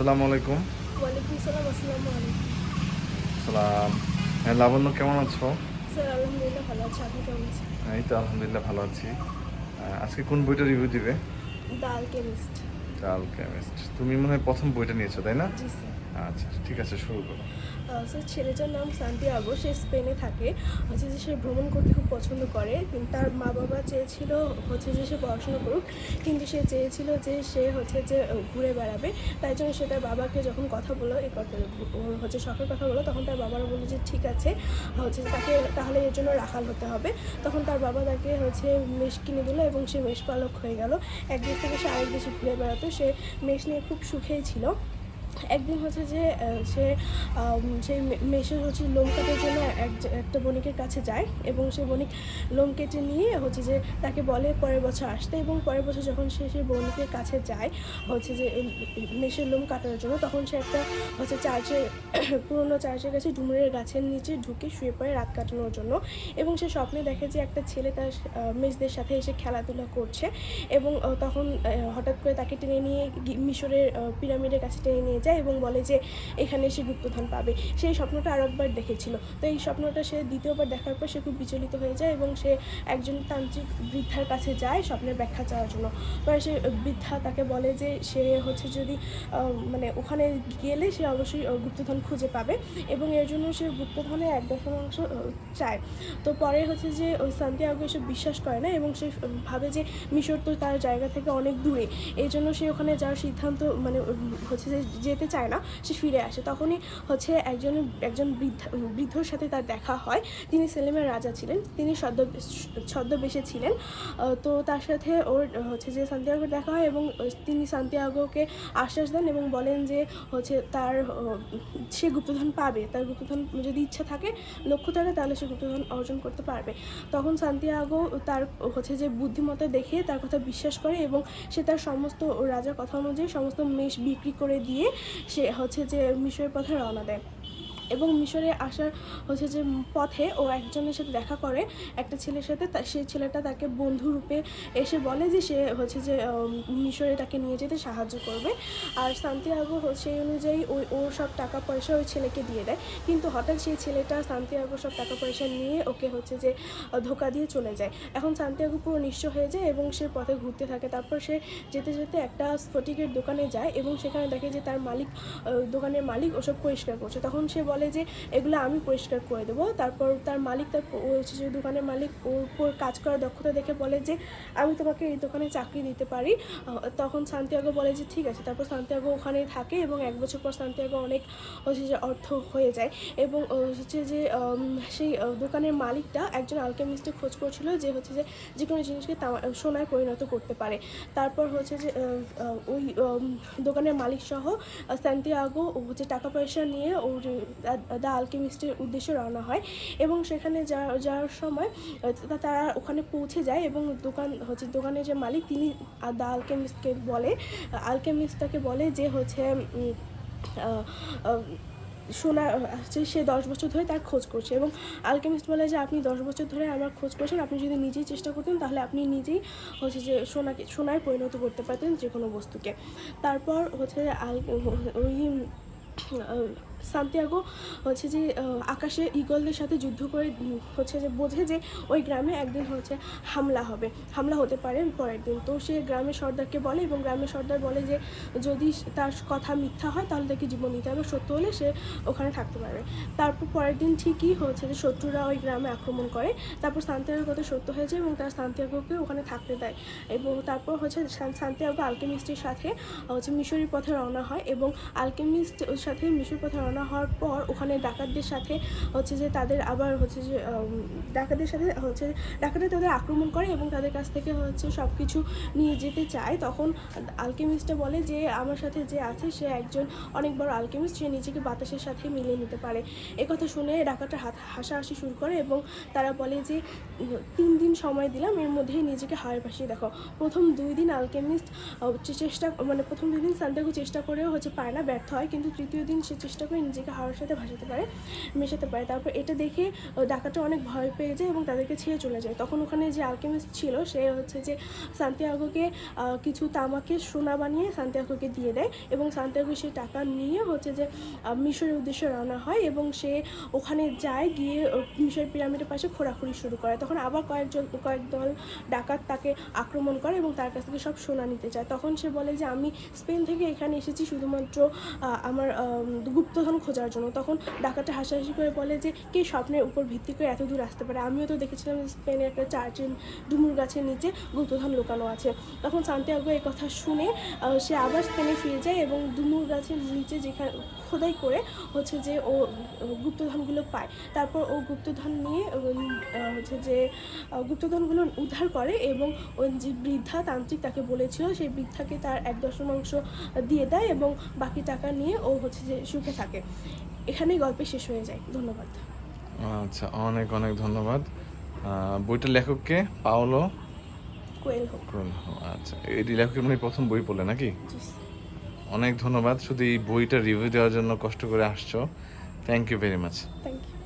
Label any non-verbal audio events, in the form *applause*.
আসসালামু আলাইকুম। ওয়ালাইকুম সালাম আসসালামু আলাইকুম। সালাম। হ্যাঁ লাবণ্য কেমন আছো? স্যার আলহামদুলিল্লাহ ভালো আছি। আপনি কেমন আছেন? এই তো আলহামদুলিল্লাহ ভালো আছি। আজকে কোন বইটা রিভিউ দিবে? ডাল কেমিস্ট। চাল কেমিস্ট। তুমি মনে হয় প্রথম বইটা নিয়েছো তাই না? জি স্যার। আচ্ছা ঠিক আছে, শুরু করো। স্যার ছেলেটার নাম সান্তিয়াগো, সে স্পেনে থাকে। হচ্ছে যে সে ভ্রমণ করতে খুব পছন্দ করে, কিন্তু তার মা বাবা চেয়েছিল হচ্ছে যে সে পড়াশোনা করুক, কিন্তু সে চেয়েছিল যে সে হচ্ছে যে ঘুরে বেড়াবে। তাই জন্য সে তার বাবাকে যখন কথা বলো এই কথা হচ্ছে শখের কথা বলো তখন তার বাবারা বলল যে, ঠিক আছে, হচ্ছে তাকে তাহলে এর জন্য রাখাল হতে হবে। তখন তার বাবা তাকে হচ্ছে মেষ কিনে দিল এবং সে মেষ পালক হয়ে গেল। এক দেশ থেকে সে আরেক দেশে ঘুরে বেড়াতো। সে মেষ নিয়ে খুব সুখেই ছিল। একদিন হচ্ছে যে সে সেই মে- মেষের হচ্ছে লোম কাটার জন্য এক একটা বণিকের কাছে যায় এবং সেই বণিক লোম কেটে নিয়ে হচ্ছে যে তাকে বলে পরের বছর আসতে এবং পরের বছর যখন সে সেই বণিকের কাছে যায় হচ্ছে যে মেষের লোম কাটার জন্য তখন সে একটা হচ্ছে চার্চে *coughs* পুরোনো চার্চের কাছে ডুমুরের গাছের নিচে ঢুকে শুয়ে পড়ে রাত কাটানোর জন্য এবং সে স্বপ্নে দেখে যে একটা ছেলে তার আহ, মেষদের সাথে এসে খেলাধুলা করছে এবং তখন হঠাৎ করে তাকে টেনে নিয়ে মিশরের পিরামিডের কাছে টেনে নিয়ে যায় এবং বলে যে, এখানে সে গুপ্তধন পাবে। সেই স্বপ্নটা আরও একবার দেখেছিল। তো এই স্বপ্নটা সে দ্বিতীয়বার দেখার পর সে খুব বিচলিত হয়ে যায় এবং সে একজন তান্ত্রিক বৃদ্ধার কাছে যায় স্বপ্নের ব্যাখ্যা চাওয়ার জন্য। পরে সে বৃদ্ধা তাকে বলে যে, সে হচ্ছে যদি মানে ওখানে গেলে সে অবশ্যই গুপ্তধন খুঁজে পাবে। এবং এর জন্য সে গুপ্তধনে এক দশমাংশ চায়। তো পরে হচ্ছে যে, ওই সান্তিয়াগো এসব বিশ্বাস করে না এবং সে ভাবে যে, মিশর তো তার জায়গা থেকে অনেক দূরে। এই জন্য সে ওখানে যাওয়ার সিদ্ধান্ত মানে হচ্ছে যে যেতে চায় না, সে ফিরে আসে। তখনই হচ্ছে একজন একজন বৃদ্ধ, বৃদ্ধর সাথে তার দেখা হয়। তিনি সেলেমের রাজা ছিলেন, তিনি ছদ্ম ছদ্মবেশে ছিলেন। তো তার সাথে ওর হচ্ছে যে সান্তিয়াগোর দেখা হয় এবং তিনি সান্তিয়াগোকে আশ্বাস দেন এবং বলেন যে হচ্ছে তার, সে গুপ্তধন পাবে। তার গুপ্তধন যদি ইচ্ছা থাকে, লক্ষ্য থাকে, তাহলে সে গুপ্তধন অর্জন করতে পারবে। তখন সান্তিয়াগো তার হচ্ছে যে বুদ্ধিমত্তা দেখে তার কথা বিশ্বাস করে এবং সে তার সমস্ত রাজার কথা অনুযায়ী সমস্ত মেষ বিক্রি করে দিয়ে সে হচ্ছে যে মিশরের পথে রওনা দেয়। এবং মিশরে আসার হচ্ছে যে পথে ও একজনের সাথে দেখা করে, একটা ছেলের সাথে সেই ছেলেটা তাকে বন্ধু রূপে এসে বলে যে সে হচ্ছে যে মিশরে তাকে নিয়ে যেতে সাহায্য করবে। আর সান্তিয়াগো সেই অনুযায়ী ওই ওর সব টাকা পয়সা ওই ছেলেকে দিয়ে দেয়। কিন্তু হঠাৎ সেই ছেলেটা সান্তিয়াগো সব টাকা পয়সা নিয়ে ওকে হচ্ছে যে ধোকা দিয়ে চলে যায়। এখন সান্তিয়াগো পুরো নিঃস্ব হয়ে যায় এবং সে পথে ঘুরতে থাকে। তারপর সে যেতে যেতে একটা স্ফটিকের দোকানে যায় এবং সেখানে দেখে যে তার মালিক দোকানের মালিক ওসব পরিষ্কার করছে। তখন সে বলে যে, এগুলো আমি পরিষ্কার করে দেবো। তারপর তার মালিক তার হচ্ছে যে দোকানের মালিক ওর উপর কাজ করার দক্ষতা দেখে বলে যে, আমি তোমাকে এই দোকানে চাকরি দিতে পারি। তখন সান্তিয়াগো বলে যে, ঠিক আছে। তারপর সান্তিয়াগো ওখানেই থাকে এবং এক বছর পর সান্তিয়াগো অনেক হচ্ছে যে অর্থ হয়ে যায় এবং হচ্ছে যে সেই দোকানের মালিকটা একজন আলকেমিস্টের খোঁজ করছিল যে, হচ্ছে যে যে কোনো জিনিসকে সোনায় পরিণত করতে পারে। তারপর হচ্ছে যে ওই দোকানের মালিক সহ সান্তিয়াগো হচ্ছে টাকা পয়সা নিয়ে ওর দ্য আলকেমিস্টের উদ্দেশ্যে রওনা হয় এবং সেখানে যাওয়ার সময় তারা ওখানে পৌঁছে যায় এবং দোকান, হচ্ছে দোকানের যে মালিক তিনি দ্য আলকেমিস্টকে বলে আলকেমিস্টটাকে বলে যে হচ্ছে সোনা হচ্ছে সে দশ বছর ধরে তার খোঁজ করছে এবং আলকেমিস্ট বলে যে আপনি দশ বছর ধরে আমার খোঁজ করছেন, আপনি যদি নিজেই চেষ্টা করতেন তাহলে আপনি নিজেই হচ্ছে যে সোনাকে, সোনায় পরিণত করতে পারতেন যে কোনো বস্তুকে। তারপর হচ্ছে আল ওই সান্তিয়াগো হচ্ছে যে আকাশে ইগলদের সাথে যুদ্ধ করে হচ্ছে যে বোঝে যে ওই গ্রামে একদিন হচ্ছে হামলা হবে। হামলা হতে পারে পরের দিন। তো সে গ্রামের সর্দারকে বলে এবং গ্রামের সর্দার বলে যে, যদি তার কথা মিথ্যা হয় তাহলে তাকে জীবন দিতে হবে। সত্য হলে সে ওখানে থাকতে পারবে। তারপর পরের দিন ঠিকই হচ্ছে যে শত্রুরা ওই গ্রামে আক্রমণ করে। তারপর সান্তিয়াগোর কথা সত্য হয়েছে এবং তার সান্তিয়াগোকে ওখানে থাকতে দেয়। এবং তারপর হচ্ছে সান্তিয়াগো আলকেমিস্টের সাথে হচ্ছে মিশরের পথে রওনা হয় এবং আলকেমিস্ট সাথে মিশর পথে রওনা হওয়ার পর ওখানে ডাকাতদের সাথে হচ্ছে যে তাদের আবার হচ্ছে যে ডাকাতদের সাথে হচ্ছে ডাকাতরা তাদের আক্রমণ করে এবং তাদের কাছ থেকে হচ্ছে সব কিছু নিয়ে যেতে চায়। তখন আলকেমিস্টটা বলে যে, আমার সাথে যে আছে, সে একজন অনেক বড় আলকেমিস্ট, সে নিজেকে বাতাসের সাথে মিলিয়ে নিতে পারে। একথা শুনে ডাকাতরা হাত, হাসাহাসি শুরু করে এবং তারা বলে যে, তিন দিন সময় দিলাম, এর মধ্যেই নিজেকে হাওয়ায় ভাসিয়ে দেখো। প্রথম দুই দিন আলকেমিস্ট চেষ্টা মানে প্রথম দুই দিন সান্তিয়াগো চেষ্টা করেও হচ্ছে পায় না, ব্যর্থ হয়। কিন্তু তৃতীয় দিন সে চেষ্টা করে নিজেকে হাওয়ার সাথে ভাসাতে পারে মেশাতে পারে। তারপর এটা দেখে ডাকাটা অনেক ভয় পেয়ে যায় এবং তাদেরকে ছেড়ে চলে যায়। তখন ওখানে যে আলকেমিস্ট ছিল সে হচ্ছে যে সান্তিয়াগোকে কিছু তামাকে সোনা বানিয়ে সান্তিয়াগোকে দিয়ে দেয় এবং সান্তিয়াগো সেই টাকা নিয়ে হচ্ছে যে মিশরের উদ্দেশ্যে রওনা হয় এবং সে ওখানে যায় গিয়ে আহ, মিশর পিরামিডের পাশে খোঁড়াখুড়ি শুরু করে। তখন আবার কয়েকজন কয়েক দল ডাকাত তাকে আক্রমণ করে এবং তার কাছ থেকে সব সোনা নিতে চায়। তখন সে বলে যে আমি স্পেন থেকে এখানে এসেছি শুধুমাত্র আমার আম, গুপ্তধন খোঁজার জন্য। তখন ডাকাতটা হাসাহাসি করে বলে যে, কে স্বপ্নের উপর ভিত্তি করে এত দূর আসতে পারে? আমিও তো দেখেছিলাম স্পেনে একটা চার্চের ডুমুর গাছের নিচে গুপ্তধন লুকানো আছে। তখন সান্তিয়াগো এই কথা শুনে সে আবার স্পেনে ফিরে যায় এবং ডুমুর গাছের নিচে যেখানে খোদাই করে হচ্ছে যে ও গুপ্তধনগুলো পায়। তারপর ও গুপ্তধন নিয়ে হচ্ছে যে গুপ্তধনগুলো উদ্ধার করে এবং ওই যে বৃদ্ধা তান্ত্রিক তাকে বলেছিল, সেই বৃদ্ধাকে তার এক দশমাংশ দিয়ে দেয় এবং বাকি টাকা নিয়ে ও হচ্ছে যে সুখে থাকে। এখানেই গল্পে শেষ হয়ে যায়। ধন্যবাদ। আচ্ছা অনেক অনেক ধন্যবাদ। বইটার লেখককে? পাওলো? কোয়েলহো। আচ্ছা। এটি লেখকের মানে প্রথম বই পড়লে নাকি? অনেক ধন্যবাদ। শুধু এই বইটা রিভিউ দেওয়ার জন্য কষ্ট করে আসছো। Thank you very much thank you